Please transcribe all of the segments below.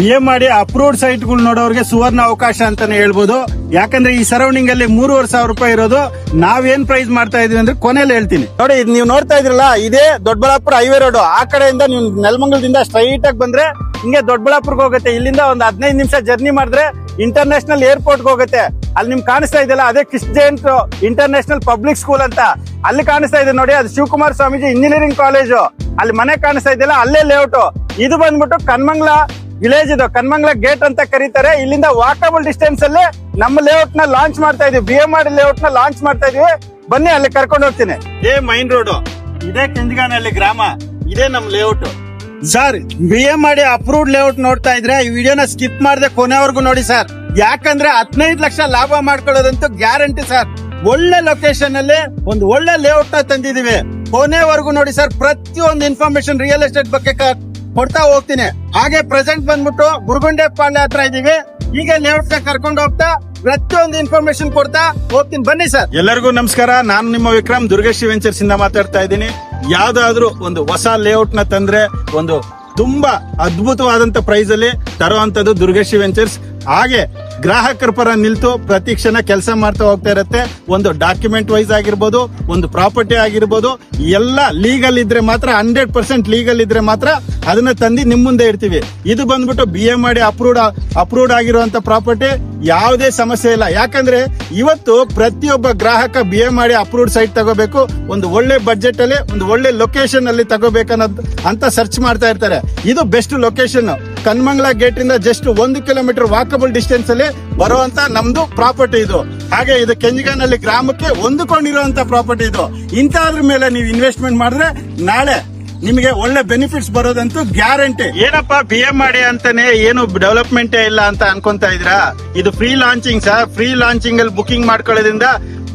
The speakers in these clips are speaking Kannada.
ಬಿ ಎಂ ಮಾಡಿ ಅಪ್ರೂವ್ಡ್ ಸೈಟ್ಗಳು ನೋಡೋರಿಗೆ ಸುವರ್ಣ ಅವಕಾಶ ಅಂತಾನೆ ಹೇಳ್ಬೋದು. ಯಾಕಂದ್ರೆ ಈ ಸರೌಂಡಿಂಗ್ ಅಲ್ಲಿ ಮೂರುವರೆ ಸಾವಿರ ರೂಪಾಯಿ ಇರೋದು. ನಾವೇನ್ ಪ್ರೈಸ್ ಮಾಡ್ತಾ ಇದೀವಿ ಅಂದ್ರೆ ಕೊನೆಯಲ್ಲಿ ಹೇಳ್ತೀನಿ. ನೋಡಿ ನೀವು ನೋಡ್ತಾ ಇದ್ರಲ್ಲ, ಇದೇ ದೊಡ್ಡಬಳ್ಳಾಪುರ ಹೈವೇ ರೋಡ್ ಆ ಕಡೆಯಿಂದ ನೀವು ನೆಲಮಂಗಲದಿಂದ ಸ್ಟ್ರೈಟ್ ಆಗಿ ಬಂದ್ರೆ ಹಿಂಗೆ ದೊಡ್ಡಬಳ್ಳಾಪುರಕ್ಕೆ ಹೋಗುತ್ತೆ. ಇಲ್ಲಿಂದ ಒಂದು ಹದಿನೈದು ನಿಮಿಷ ಜರ್ನಿ ಮಾಡಿದ್ರೆ ಇಂಟರ್ನ್ಯಾಷನಲ್ ಏರ್ಪೋರ್ಟ್ ಹೋಗುತ್ತೆ. ಅಲ್ಲಿ ನಿಮ್ಗೆ ಕಾಣಿಸ್ತಾ ಇದೆಯಲ್ಲ, ಅದೇ ಕ್ರಿಶ್ಚಿಯನ್ ಇಂಟರ್ನ್ಯಾಷನಲ್ ಪಬ್ಲಿಕ್ ಸ್ಕೂಲ್ ಅಂತ. ಅಲ್ಲಿ ಕಾಣಿಸ್ತಾ ಇದೆ ನೋಡಿ, ಅದು ಶಿವಕುಮಾರ್ ಸ್ವಾಮೀಜಿ ಇಂಜಿನಿಯರಿಂಗ್ ಕಾಲೇಜು ಅಲ್ಲಿ ಮನೆ ಕಾಣಿಸ್ತಾ ಇದೆಯಲ್ಲ, ಅಲ್ಲೇ ಲೇಔಟ್ ಇದು ಬಂದ್ಬಿಟ್ಟು ಕನ್ಮಂಗ್ಲ ವಿಲೇಜ್ ಇದು. ಕನ್ಮಂಗ್ಲ ಗೇಟ್ ಅಂತ ಕರೀತಾರೆ. ಇಲ್ಲಿಂದ ವಾಕಬಲ್ ಡಿಸ್ಟೆನ್ಸ್ ಅಲ್ಲಿ ನಮ್ಮ ಲೇಔಟ್ನ ಲಾಂಚ್ ಮಾಡ್ತಾ ಇದೀವಿ. ಬಿ ಎಂ ಆರ್ ಲೇಔಟ್ನ ಲಾಂಚ್ ಮಾಡ್ತಾ ಇದೀವಿ. ಬನ್ನಿ ಅಲ್ಲಿ ಕರ್ಕೊಂಡು ಹೋಗ್ತೀನಿ. ಏ ಮೈನ್ ರೋಡ್ ಇದೇ ಕೆಂಜಗಾನಹಳ್ಳಿ ಗ್ರಾಮ. ಇದೇ ನಮ್ ಲೇಔಟ್ ಸರ್ ಬಿ ಎಂ ಮಾಡಿ ಅಪ್ರೂವ್ಡ್ ಲೇಔಟ್ ನೋಡ್ತಾ ಇದ್ರೆ ಈ ವಿಡಿಯೋನ ಸ್ಕಿಪ್ ಮಾಡದೆ ಕೊನೆವರೆಗೂ ನೋಡಿ ಸರ್ ಯಾಕಂದ್ರೆ ಹದಿನೈದು ಲಕ್ಷ ಲಾಭ ಮಾಡ್ಕೊಳ್ಳೋದಂತೂ ಗ್ಯಾರಂಟಿ ಸರ್ ಒಳ್ಳೆ ಲೊಕೇಶನ್ ಅಲ್ಲಿ ಒಂದು ಒಳ್ಳೆ ಲೇಔಟ್ನ ತಂದಿದೀವಿ. ಕೊನೆವರೆಗೂ ನೋಡಿ ಸರ್ ಪ್ರತಿಯೊಂದು ಇನ್ಫಾರ್ಮೇಶನ್ ರಿಯಲ್ ಎಸ್ಟೇಟ್ ಬಗ್ಗೆ ಕೊಡ್ತಾ ಹೋಗ್ತೀನಿ. ಹಾಗೆ ಪ್ರೆಸೆಂಟ್ ಬಂದ್ಬಿಟ್ಟು ಗುರುಗುಂಡೆ ಪಾಳ್ಯ ಹತ್ರ ಇದೀವಿ ಈಗ ಲೇಔಟ್ ಕರ್ಕೊಂಡು ಹೋಗ್ತಾ, ಪ್ರತಿಯೊಂದು ಇನ್ಫಾರ್ಮೇಶನ್ ಕೊಡ್ತಾ ಹೋಗ್ತೀನಿ. ಬನ್ನಿ ಸರ್. ಎಲ್ಲರಿಗೂ ನಮಸ್ಕಾರ. ನಾನು ನಿಮ್ಮ ವಿಕ್ರಮ್ ದುರ್ಗಶ್ರೀ ವೆಂಚರ್ಸ್ ಇಂದ ಮಾತಾಡ್ತಾ ಇದ್ದೀನಿ. ಯಾವ್ದಾದ್ರು ಒಂದು ಹೊಸ ಲೇಔಟ್ನ ತಂದ್ರೆ ಒಂದು ತುಂಬಾ ಅದ್ಭುತವಾದಂತ ಪ್ರೈಸ್ ಅಲ್ಲಿ ತರುವಂತದ್ದು ದುರ್ಗಶ್ರೀ ವೆಂಚರ್ಸ್ ಹಾಗೆ ಗ್ರಾಹಕರ ಪರ ನಿಲ್ತು ಪ್ರತಿ ಕ್ಷಣ ಕೆಲಸ ಮಾಡ್ತಾ ಹೋಗ್ತಾ ಇರುತ್ತೆ. ಒಂದು ಡಾಕ್ಯುಮೆಂಟ್ ವೈಸ್ ಆಗಿರ್ಬೋದು, ಒಂದು ಪ್ರಾಪರ್ಟಿ ಆಗಿರ್ಬೋದು, ಎಲ್ಲ ಲೀಗಲ್ ಇದ್ರೆ ಮಾತ್ರ ಹಂಡ್ರೆಡ್ ಪರ್ಸೆಂಟ್ ಲೀಗಲ್ ಇದ್ರೆ ಮಾತ್ರ ಅದನ್ನ ತಂದು ನಿಮ್ ಮುಂದೆ ಇಡ್ತೀವಿ. ಇದು ಬಂದ್ಬಿಟ್ಟು ಬಿ ಎಂ ಮಾಡಿ ಅಪ್ರೂವ್ಡ್ ಅಪ್ರೂವ್ಡ್ ಆಗಿರುವಂತ ಪ್ರಾಪರ್ಟಿ ಯಾವುದೇ ಸಮಸ್ಯೆ ಇಲ್ಲ. ಯಾಕಂದ್ರೆ ಇವತ್ತು ಪ್ರತಿಯೊಬ್ಬ ಗ್ರಾಹಕ ಬಿ ಎಂ ಮಾಡಿ ಅಪ್ರೂವ್ಡ್ ಸೈಟ್ ತಗೋಬೇಕು. ಒಂದು ಒಳ್ಳೆ ಬಜೆಟ್ ಅಲ್ಲಿ, ಒಂದು ಒಳ್ಳೆ ಲೊಕೇಶನ್ ಅಲ್ಲಿ ತಗೋಬೇಕನ್ನೋದು ಅಂತ ಸರ್ಚ್ ಮಾಡ್ತಾ ಇರ್ತಾರೆ. ಇದು ಬೆಸ್ಟ್ ಲೊಕೇಶನ್ ಕನ್ಮಂಗ್ಲ ಗೇಟ್ ಇಂದ ಜಸ್ಟ್ ಒಂದು ಕಿಲೋಮೀಟರ್ ವಾಕಬಲ್ ಡಿಸ್ಟೆನ್ಸ್ ಅಲ್ಲಿ ಬರುವಂತ ನಮ್ದು ಪ್ರಾಪರ್ಟಿ ಇದು. ಹಾಗೆ ಇದು ಕೆಂಜಗಾನಲ್ಲಿ ಗ್ರಾಮಕ್ಕೆ ಹೊಂದಿಕೊಂಡಿರುವಂತ ಪ್ರಾಪರ್ಟಿ ಇದು. ಇಂಥದ್ರ ಮೇಲೆ ನೀವು ಇನ್ವೆಸ್ಟ್ಮೆಂಟ್ ಮಾಡಿದ್ರೆ ನಾಳೆ ನಿಮಗೆ ಒಳ್ಳೆ ಬೆನಿಫಿಟ್ಸ್ ಬರೋದಂತೂ ಗ್ಯಾರಂಟಿ ಏನಪ್ಪಾ ಬಿ ಎಂ ಮಾಡಿ ಅಂತಾನೆ ಏನು ಡೆವಲಪ್ಮೆಂಟ್ ಇಲ್ಲ ಅಂತ ಅನ್ಕೊಂತಾ ಇದ್ರಾ ಇದು pre launching sir pre launching ಅಲ್ಲಿ ಬುಕಿಂಗ್ ಮಾಡ್ಕೊಳ್ಳೋದ್ರಿಂದ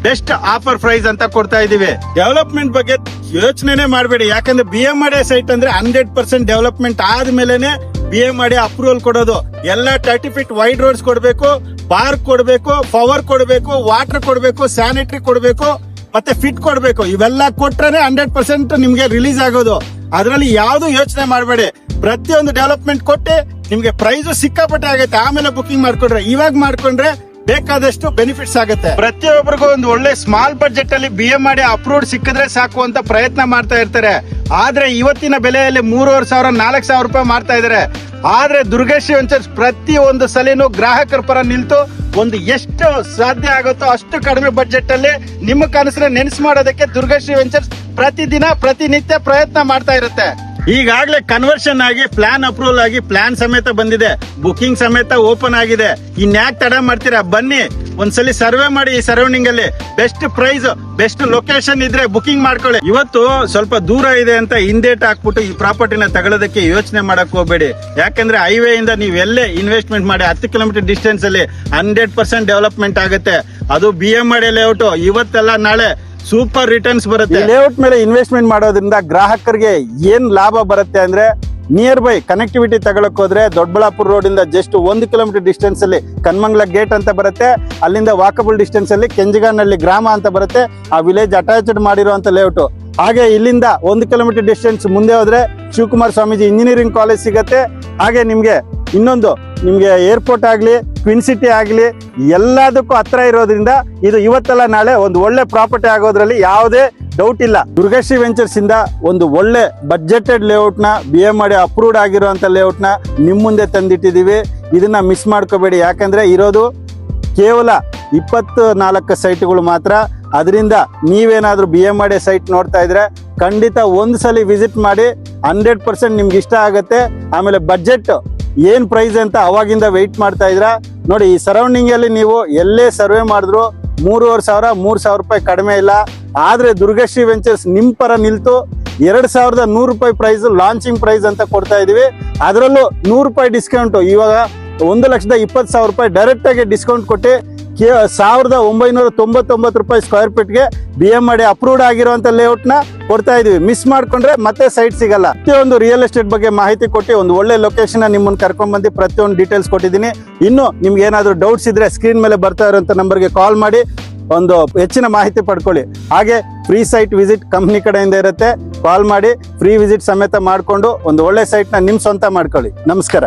ಬೆಸ್ಟ್ ಆಫರ್ ಪ್ರೈಸ್ ಅಂತ ಕೊಡ್ತಾ ಇದೀವಿ ಡೆವಲಪ್ಮೆಂಟ್ ಬಗ್ಗೆ ಯೋಚನೆನೇ ಮಾಡಬೇಡಿ. ಯಾಕಂದ್ರೆ ಬಿ ಎಂ ಮಾಡಿ ಸೈಟ್ ಅಂದ್ರೆ ಹಂಡ್ರೆಡ್ ಪರ್ಸೆಂಟ್ ಡೆವಲಪ್ಮೆಂಟ್ ಆದ್ಮೇಲೆನೆ ಬಿ ಮಾಡಿ ಅಪ್ರೂವಲ್ ಕೊಡೋದು. ಎಲ್ಲ ತರ್ಟಿ ಫೀಟ್ ವೈಡ್ ರೋಡ್ಸ್ ಕೊಡಬೇಕು ಪಾರ್ಕ್ ಕೊಡಬೇಕು ಪವರ್ ಕೊಡಬೇಕು ವಾಟರ್ ಕೊಡಬೇಕು ಸ್ಯಾನಿಟರಿ ಕೊಡಬೇಕು, ಮತ್ತೆ ಫಿಟ್ ಕೊಡಬೇಕು. ಇವೆಲ್ಲ ಕೊಟ್ರೆ ಹಂಡ್ರೆಡ್ ಪರ್ಸೆಂಟ್ ನಿಮ್ಗೆ ರಿಲೀಸ್ ಆಗೋದು. ಅದರಲ್ಲಿ ಯಾವ್ದು ಯೋಚನೆ ಮಾಡಬೇಡಿ. ಪ್ರತಿಯೊಂದು ಡೆವಲಪ್ಮೆಂಟ್ ಕೊಟ್ಟೆ ನಿಮ್ಗೆ ಪ್ರೈಸ್ ಸಿಕ್ಕಾಪಟ್ಟೆ ಆಗುತ್ತೆ ಆಮೇಲೆ ಬುಕಿಂಗ್ ಮಾಡ್ಕೊಂಡ್ರೆ. ಇವಾಗ ಮಾಡ್ಕೊಂಡ್ರೆ ಬೇಕಾದಷ್ಟು ಬೆನಿಫಿಟ್ಸ್ ಆಗುತ್ತೆ. ಪ್ರತಿಯೊಬ್ಬರಿಗೂ ಒಂದು ಒಳ್ಳೆ ಸ್ಮಾಲ್ ಬಜೆಟ್ ಅಲ್ಲಿ ಬಿ ಎಂ ಮಾಡಿ ಅಪ್ರೂವ್ಡ್ ಸಿಕ್ಕಿದ್ರೆ ಸಾಕು ಅಂತ ಪ್ರಯತ್ನ ಮಾಡ್ತಾ ಇರ್ತಾರೆ. ಆದ್ರೆ ಇವತ್ತಿನ ಬೆಲೆಯಲ್ಲಿ ಮೂರುವರೆ ಸಾವಿರ, ನಾಲ್ಕು ಸಾವಿರ ರೂಪಾಯಿ ಮಾಡ್ತಾ ಇದಾರೆ ಆದ್ರೆ ದುರ್ಗೇಶ್ ವೆಂಚರ್ಸ್ ಪ್ರತಿ ಒಂದು ಸಲಿನೂ ಗ್ರಾಹಕರ ಪರ ನಿಲ್ತು ಒಂದು ಎಷ್ಟು ಸಾಧ್ಯ ಆಗುತ್ತೋ ಅಷ್ಟು ಕಡಿಮೆ ಬಜೆಟ್ ಅಲ್ಲಿ ನಿಮ್ಮ ಕನಸನ್ನ ನೆನೆಸ್ ಮಾಡೋದಕ್ಕೆ ದುರ್ಗಶ್ರೀ ವೆಂಚರ್ಸ್ ಪ್ರತಿದಿನ, ಪ್ರತಿನಿತ್ಯ ಪ್ರಯತ್ನ ಮಾಡ್ತಾ ಇರುತ್ತೆ. ಈಗಾಗಲೇ ಕನ್ವರ್ಷನ್ ಆಗಿ ಪ್ಲಾನ್ ಅಪ್ರೂವಲ್ ಆಗಿ ಪ್ಲಾನ್ ಸಮೇತ ಬಂದಿದೆ. ಬುಕಿಂಗ್ ಸಮೇತ ಓಪನ್ ಆಗಿದೆ. ಇನ್ಯಾಕ್ ತಡ ಮಾಡ್ತೀರಾ? ಬನ್ನಿ. ಒಂದ್ಸಲಿ ಸರ್ವೆ ಮಾಡಿ ಈ ಸರೌಂಡಿಂಗ್ ಅಲ್ಲಿ. ಬೆಸ್ಟ್ ಪ್ರೈಸ್ ಬೆಸ್ಟ್ ಲೊಕೇಶನ್ ಇದ್ರೆ ಬುಕಿಂಗ್ ಮಾಡ್ಕೊಳ್ಳಿ. ಇವತ್ತು ಸ್ವಲ್ಪ ದೂರ ಇದೆ ಅಂತ ಹಿಂದೇಟ್ ಹಾಕ್ಬಿಟ್ಟು ಈ ಪ್ರಾಪರ್ಟಿನ ತಗೊಳ್ಳೋದಕ್ಕೆ ಯೋಚನೆ ಮಾಡಕ್ ಹೋಗ್ಬೇಡಿ. ಯಾಕಂದ್ರೆ ಹೈವೇ ಇಂದ ನೀವು ಎಲ್ಲೇ ಇನ್ವೆಸ್ಟ್ಮೆಂಟ್ ಮಾಡಿ, ಹತ್ತು ಕಿಲೋಮೀಟರ್ ಡಿಸ್ಟೆನ್ಸ್ ಅಲ್ಲಿ ಹಂಡ್ರೆಡ್ ಪರ್ಸೆಂಟ್ ಡೆವಲಪ್ಮೆಂಟ್ ಆಗುತ್ತೆ. ಅದು ಬಿ ಎಂ ಲೇಔಟ್ ಇವತ್ತೆಲ್ಲ ನಾಳೆ ಸೂಪರ್ ರಿಟರ್ನ್ಸ್ ಬರುತ್ತೆ. ಲೇಔಟ್ ಮೇಲೆ ಇನ್ವೆಸ್ಟ್ಮೆಂಟ್ ಮಾಡೋದ್ರಿಂದ ಗ್ರಾಹಕರಿಗೆ ಏನ್ ಲಾಭ ಬರುತ್ತೆ ಅಂದ್ರೆ ನಿಯರ್ ಬೈ ಕನೆಕ್ಟಿವಿಟಿ ತಗೊಳಕ್ ಹೋದ್ರೆ ದೊಡ್ಡಬಳ್ಳಾಪುರ ರೋಡ್ ಇಂದ ಜಸ್ಟ್ ಒಂದು ಕಿಲೋಮೀಟರ್ ಡಿಸ್ಟೆನ್ಸ್ ಅಲ್ಲಿ ಕನ್ಮಂಗ್ಲ ಗೇಟ್ ಅಂತ ಬರುತ್ತೆ. ಅಲ್ಲಿಂದ ವಾಕಬಲ್ ಡಿಸ್ಟೆನ್ಸ್ ಅಲ್ಲಿ ಕೆಂಜಗಾನಹಳ್ಳಿ ಗ್ರಾಮ ಅಂತ ಬರುತ್ತೆ. ಆ ವಿಲೇಜ್ ಅಟ್ಯಾಚ್ಡ್ ಮಾಡಿರುವಂತ ಲೇಔಟ್ ಹಾಗೆ ಇಲ್ಲಿಂದ ಒಂದು ಕಿಲೋಮೀಟರ್ ಡಿಸ್ಟೆನ್ಸ್ ಮುಂದೆ ಹೋದ್ರೆ ಶಿವಕುಮಾರ್ ಸ್ವಾಮೀಜಿ ಇಂಜಿನಿಯರಿಂಗ್ ಕಾಲೇಜ್ ಸಿಗತ್ತೆ. ಹಾಗೆ ನಿಮ್ಗೆ ಇನ್ನೊಂದು, ನಿಮಗೆ ಏರ್ಪೋರ್ಟ್ ಆಗಲಿ ಕ್ವಿನ್ ಸಿಟಿ ಆಗಲಿ, ಎಲ್ಲದಕ್ಕೂ ಹತ್ರ ಇರೋದ್ರಿಂದ ಇದು ಇವತ್ತೆಲ್ಲ, ನಾಳೆ ಒಂದು ಒಳ್ಳೆ ಪ್ರಾಪರ್ಟಿ ಆಗೋದ್ರಲ್ಲಿ ಯಾವುದೇ ಡೌಟ್ ಇಲ್ಲ. ದುರ್ಗಶ್ರೀ ವೆಂಚರ್ಸ್ ಇಂದ ಒಂದು ಒಳ್ಳೆ ಬಜೆಟೆಡ್ ಲೇಔಟ್ನ ಬಿ ಎಂ ಮಾಡಿ ಅಪ್ರೂವ್ಡ್ ಆಗಿರುವಂಥ ಲೇಔಟ್ನ ನಿಮ್ ಮುಂದೆ ತಂದಿಟ್ಟಿದೀವಿ ಇದನ್ನ ಮಿಸ್ ಮಾಡ್ಕೋಬೇಡಿ. ಯಾಕಂದ್ರೆ ಇರೋದು ಕೇವಲ ಇಪ್ಪತ್ತು ನಾಲ್ಕು ಸೈಟ್ಗಳು ಮಾತ್ರ. ಅದರಿಂದ ನೀವೇನಾದರೂ ಬಿ ಎಂ ಮಾಡಿ ಸೈಟ್ ನೋಡ್ತಾ ಇದ್ರೆ ಖಂಡಿತ ಒಂದು ಸಲ ವಿಸಿಟ್ ಮಾಡಿ ಹಂಡ್ರೆಡ್ ಪರ್ಸೆಂಟ್ ನಿಮ್ಗೆ ಇಷ್ಟ ಆಗುತ್ತೆ. ಆಮೇಲೆ ಬಜೆಟ್ ಏನ್ ಪ್ರೈಸ್ ಅಂತ ಅವಾಗಿಂದ ವೆಯ್ಟ್ ಮಾಡ್ತಾ ಇದ್ರ? ನೋಡಿ, ಈ ಸರೌಂಡಿಂಗ್ ಅಲ್ಲಿ ನೀವು ಎಲ್ಲೇ ಸರ್ವೆ ಮಾಡಿದ್ರು ಮೂರುವರೆ ಸಾವಿರ, ಮೂರ್ ಸಾವಿರ ರೂಪಾಯಿ ಕಡಿಮೆ ಇಲ್ಲ. ಆದ್ರೆ ದುರ್ಗಶ್ರೀ ವೆಂಚರ್ಸ್ ನಿಮ್ ಪರ ನಿಲ್ತು. ಎರಡ್ ಸಾವಿರದ ನೂರು ರೂಪಾಯಿ ಪ್ರೈಸ್ ಲಾಂಚಿಂಗ್ ಪ್ರೈಸ್ ಅಂತ ಕೊಡ್ತಾ ಇದೀವಿ. ಅದರಲ್ಲೂ ನೂರು ರೂಪಾಯಿ ಡಿಸ್ಕೌಂಟ್ ಇವಾಗ ಒಂದು ಲಕ್ಷದ ಇಪ್ಪತ್ತು ಸಾವಿರ ರೂಪಾಯಿ ಡೈರೆಕ್ಟ್ ಆಗಿ ಡಿಸ್ಕೌಂಟ್ ಕೊಟ್ಟು ಕೇ ಸಾವಿರದ ಒಂಬೈನೂರ ತೊಂಬತ್ತೊಂಬತ್ತು ರೂಪಾಯಿ ಸ್ಕ್ವೇರ್ ಫೀಟ್ಗೆ ಬಿ ಎಂ ಮಾಡಿ ಅಪ್ರೂವ್ಡ್ ಆಗಿರುವಂಥ ಲೇಔಟ್ನ ಕೊಡ್ತಾ ಇದೀವಿ. ಮಿಸ್ ಮಾಡ್ಕೊಂಡ್ರೆ ಮತ್ತೆ ಸೈಟ್ ಸಿಗಲ್ಲ. ಪ್ರತಿಯೊಂದು ರಿಯಲ್ ಎಸ್ಟೇಟ್ ಬಗ್ಗೆ ಮಾಹಿತಿ ಕೊಟ್ಟು ಒಂದು ಒಳ್ಳೆ ಲೊಕೇಶನ್ ನಿಮ್ಮನ್ನು ಕರ್ಕೊಂಡ್ ಬಂದು ಪ್ರತಿಯೊಂದು ಡೀಟೇಲ್ಸ್ ಕೊಟ್ಟಿದ್ದೀನಿ. ಇನ್ನು ನಿಮ್ಗೆ ಏನಾದರೂ ಡೌಟ್ಸ್ ಇದ್ರೆ ಸ್ಕ್ರೀನ್ ಮೇಲೆ ಬರ್ತಾ ಇರುವಂತ ನಂಬರ್ಗೆ ಕಾಲ್ ಮಾಡಿ ಒಂದು ಹೆಚ್ಚಿನ ಮಾಹಿತಿ ಪಡ್ಕೊಳ್ಳಿ. ಹಾಗೆ ಫ್ರೀ ಸೈಟ್ ವಿಸಿಟ್ ಕಂಪ್ನಿ ಕಡೆಯಿಂದ ಇರುತ್ತೆ. ಕಾಲ್ ಮಾಡಿ ಫ್ರೀ ವಿಸಿಟ್ ಸಮೇತ ಮಾಡಿಕೊಂಡು ಒಂದು ಒಳ್ಳೆ ಸೈಟ್ನ ನಿಮ್ ಸ್ವಂತ ಮಾಡ್ಕೊಳ್ಳಿ. ನಮಸ್ಕಾರ.